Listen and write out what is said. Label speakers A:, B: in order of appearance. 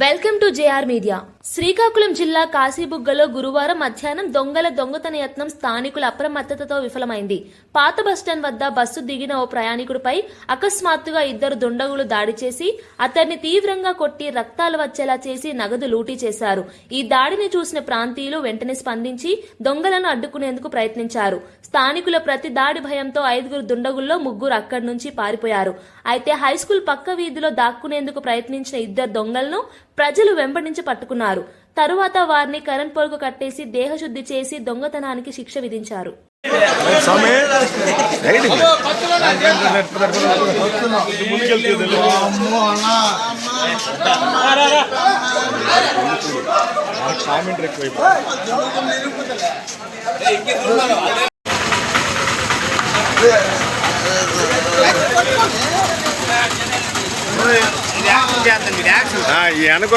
A: Welcome to JR Media. Srikakulam జిల్లా కాశీబుగ్గలో గురువారం మధ్యాహ్నం దొంగల దొంగతన యత్నం స్థానికుల అప్రమత్తతతో విఫలమైంది. పాత బస్టాండ్ వద్ద బస్సు దిగిన ఓ ప్రయాణికుడిపై అకస్మాత్తుగా ఇద్దరు దుండగులు దాడి చేసి అతన్ని తీవ్రంగా కొట్టి రక్తాలు వచ్చేలా చేసి నగదు లూటీ చేశారు. ఈ దాడిని చూసిన ప్రాంతీయులు వెంటనే స్పందించి దొంగలను అడ్డుకునేందుకు ప్రయత్నించారు. స్థానికుల ప్రతి దాడి భయంతో ఐదుగురు దుండగుల్లో ముగ్గురు అక్కడి నుంచి పారిపోయారు. అయితే హైస్కూల్ పక్క వీధిలో దాక్కునేందుకు ప్రయత్నించిన ఇద్దరు దొంగలను ప్రజలు వెంబడించి పట్టుకున్నారు. తరువాత వారిని కరెంట్ పొరుగు కట్టేసి దేహశుద్ధి చేసి దొంగతనానికి శిక్ష విధించారు.
B: అనుకో